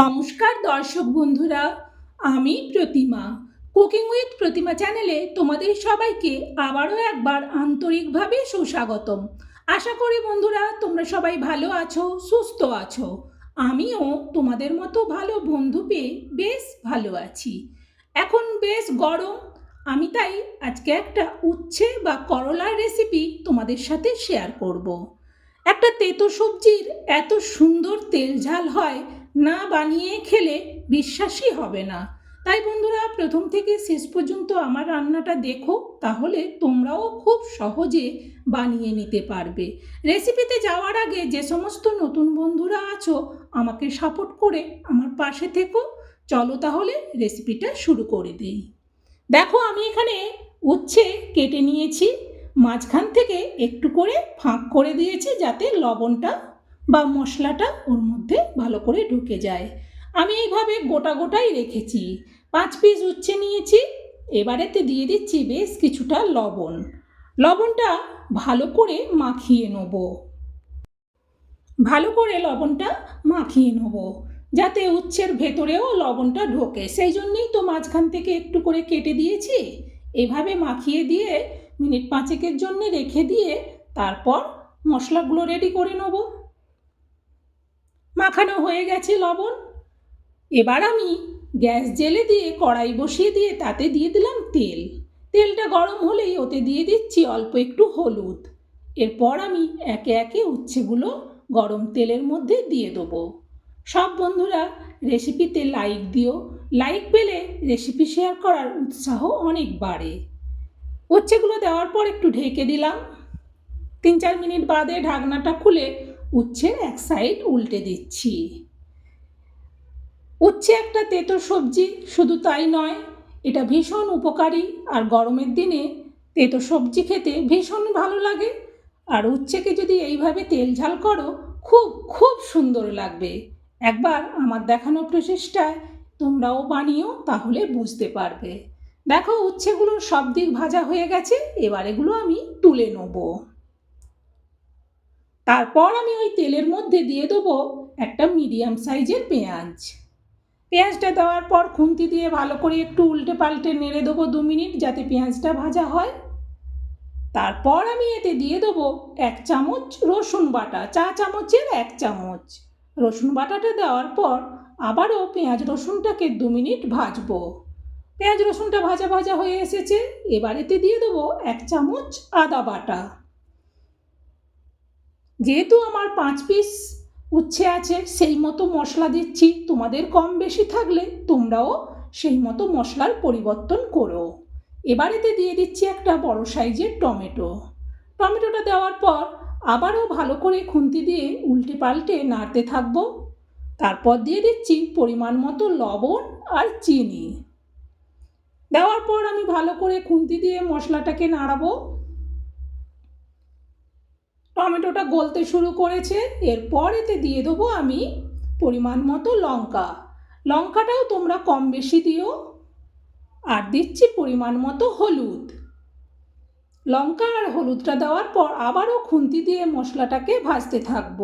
নমস্কার দর্শক বন্ধুরা, আমি প্রতিমা। কুকিং উইথ প্রতিমা চ্যানেলে তোমাদের সবাইকে আবারও একবার আন্তরিকভাবে সুস্বাগতম। আশা করি বন্ধুরা, তোমরা সবাই ভালো আছো, সুস্থ আছো। আমিও তোমাদের মতো ভালো বন্ধু পেয়ে বেশ ভালো আছি। এখন বেশ গরম, আমি তাই আজকে একটা উচ্ছে বা করলার রেসিপি তোমাদের সাথে শেয়ার করব। একটা তেতো সবজির এত সুন্দর তেল ঝাল হয় না বানিয়ে খেলে বিশ্বাসই হবে না। তাই বন্ধুরা, প্রথম থেকে শেষ পর্যন্ত আমার রান্নাটা দেখো, তাহলে তোমরাও খুব সহজে বানিয়ে নিতে পারবে। রেসিপিতে যাওয়ার আগে যে সমস্ত নতুন বন্ধুরা আছো, আমাকে সাপোর্ট করে আমার পাশে থেকো। চলো তাহলে রেসিপিটা শুরু করে দিই। দেখো, আমি এখানে উচ্ছে কেটে নিয়েছি। মাঝখান থেকে একটু করে ফাঁক করে দিয়েছি যাতে লবণটা বা মশলাটা ওর মধ্যে ভালো করে ঢুকে যায়। আমি এইভাবে গোটা গোটাই রেখেছি। পাঁচ পিস উচ্ছে নিয়েছি, এবারেতে দিয়ে দিচ্ছি বেশ কিছুটা লবণ। লবণটা ভালো করে মাখিয়ে নেব। ভালো করে লবণটা মাখিয়ে নেব, যাতে উচ্ছের ভেতরেও লবণটা ঢোকে। সেই জন্যেই তো মাঝখান থেকে একটু করে কেটে দিয়েছি। এভাবে মাখিয়ে দিয়ে মিনিট পাঁচেকের জন্য রেখে দিয়ে তারপর মশলাগুলো রেডি করে নেব। মাখানো হয়ে গেছে লবণ। এবার আমি গ্যাস জেলে দিয়ে কড়াই বসিয়ে দিয়ে তাতে দিয়ে দিলাম তেল। তেলটা গরম হলেই ওতে দিয়ে দিচ্ছি অল্প একটু হলুদ। এরপর আমি একে একে উচ্ছেগুলো গরম তেলের মধ্যে দিয়ে দেবো। সব বন্ধুরা রেসিপিতে লাইক দিও। লাইক পেলে রেসিপি শেয়ার করার উৎসাহ অনেক বাড়ে। উচ্ছেগুলো দেওয়ার পর একটু ঢেকে দিলাম। তিন চার মিনিট বাদে ঢাকনাটা খুলে উচ্ছের এক সাইড উল্টে দিচ্ছি। উচ্ছে একটা তেতো সবজি, শুধু তাই নয়, এটা ভীষণ উপকারী আর গরমের দিনে তেতো সবজি খেতে ভীষণ ভালো লাগে। আর উচ্ছেকে যদি এইভাবে তেল ঝাল করো, খুব খুব সুন্দর লাগবে। একবার আমার দেখানো প্রচেষ্টায় তোমরাও বানিও, তাহলে বুঝতে পারবে। দেখো, উচ্ছেগুলো সব দিক ভাজা হয়ে গেছে, এবার এগুলো আমি তুলে নেব। তারপর আমি ওই তেলের মধ্যে দিয়ে দেবো একটা মিডিয়াম সাইজের পেঁয়াজ। পেঁয়াজটা দেওয়ার পর খুন্তি দিয়ে ভালো করে একটু উল্টে পাল্টে নেড়ে দেবো দু মিনিট যাতে পেঁয়াজটা ভাজা হয়। তারপর আমি এতে দিয়ে দেবো এক চামচ রসুন বাটা, চা চামচের এক চামচ। রসুন বাটাটা দেওয়ার পর আবারও পেঁয়াজ রসুনটাকে দু মিনিট ভাজবো। পেঁয়াজ রসুনটা ভাজা ভাজা হয়ে এসেছে, এবার এতে দিয়ে দেবো এক চামচ আদা বাটা। যেহেতু আমার পাঁচ পিস উচ্ছে আছে, সেই মতো মশলা দিচ্ছি। তোমাদের কম বেশি থাকলে তোমরাও সেই মতো মশলার পরিবর্তন করো। এবার এতে দিয়ে দিচ্ছি একটা বড় সাইজের টমেটো। টমেটোটা দেওয়ার পর আবারও ভালো করে খুন্তি দিয়ে উল্টে পাল্টে নাড়তে থাকব। তারপর দিয়ে দিচ্ছি পরিমাণ মতো লবণ আর চিনি। দেওয়ার পর আমি ভালো করে খুন্তি দিয়ে মশলাটাকে নাড়াবো। টমেটোটা গলতে শুরু করেছে, এরপর এতে দিয়ে দেবো আমি পরিমাণ মতো লঙ্কা। লঙ্কাটাও তোমরা কম বেশি দিও। আর দিচ্ছি পরিমাণ মতো হলুদ। লঙ্কা আর হলুদটা দেওয়ার পর আবারও খুন্তি দিয়ে মশলাটাকে ভাজতে থাকব।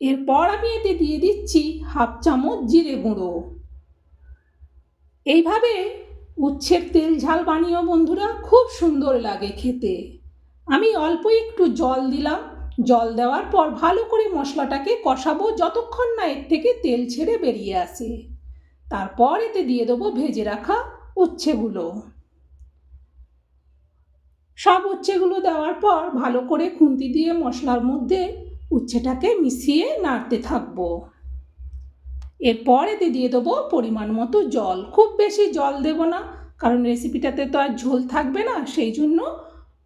এরপর আমি এতে দিয়ে দিচ্ছি হাফ চামচ জিরে গুঁড়ো। এইভাবে উচ্ছের তেল ঝাল বানিও বন্ধুরা, খুব সুন্দর লাগে খেতে। আমি অল্প একটু জল দিলাম। জল দেওয়ার পর ভালো করে মশলাটাকে কষাবো যতক্ষণ না এর থেকে তেল ছেড়ে বেরিয়ে আসে। তারপর এতে দিয়ে দেবো ভেজে রাখা উচ্ছেগুলো। সব উচ্ছেগুলো দেওয়ার পর ভালো করে খুন্তি দিয়ে মশলার মধ্যে উচ্ছেটাকে মিশিয়ে নাড়তে থাকব। এরপর এতে দিয়ে দেবো পরিমাণ মতো জল। খুব বেশি জল দেব না, কারণ রেসিপিটাতে তো আর ঝোল থাকবে না, সেই জন্য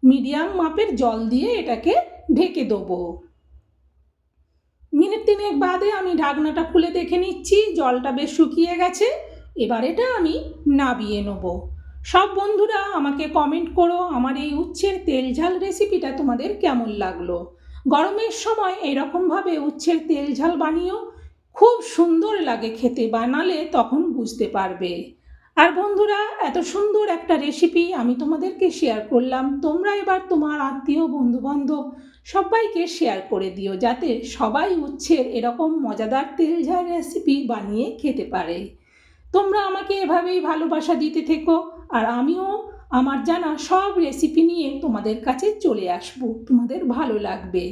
মিডিয়াম মাপের জল দিয়ে এটাকে ঢেকে দেবো। মিনিট তিনেক বাদে আমি ঢাকনাটা খুলে দেখে নিচ্ছি, জলটা বেশ শুকিয়ে গেছে। এবার এটা আমি নাবিয়ে নেব। সব বন্ধুরা আমাকে কমেন্ট করো, আমার এই উচ্ছের তেল ঝাল রেসিপিটা তোমাদের কেমন লাগল? গরমের সময় এরকমভাবে উচ্ছের তেল ঝাল বানিয়েও খুব সুন্দর লাগে খেতে বানালে তখন বুঝতে পারবে। আর বন্ধুরা, এত সুন্দর একটা রেসিপি আমি তোমাদেরকে শেয়ার করলাম। তোমরা এবার তোমার আত্মীয়, বন্ধুবান্ধব সবাইকে শেয়ার করে দিও, যাতে সবাই উচ্ছের এরকম মজাদার তেল ঝাল রেসিপি বানিয়ে খেতে পারে। তোমরা আমাকে এভাবেই ভালোবাসা দিতে থেকো, আর আমিও আমার জানা সব রেসিপি নিয়ে তোমাদের কাছে চলে আসব। তোমাদের ভালো লাগবে।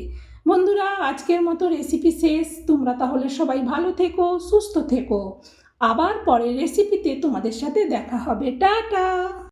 বন্ধুরা, আজকের মতো রেসিপি শেষ। তোমরা তাহলে সবাই ভালো থেকো, সুস্থ থেকো। আবার পরের রেসিপিতে তোমাদের সাথে দেখা হবে। টাটা!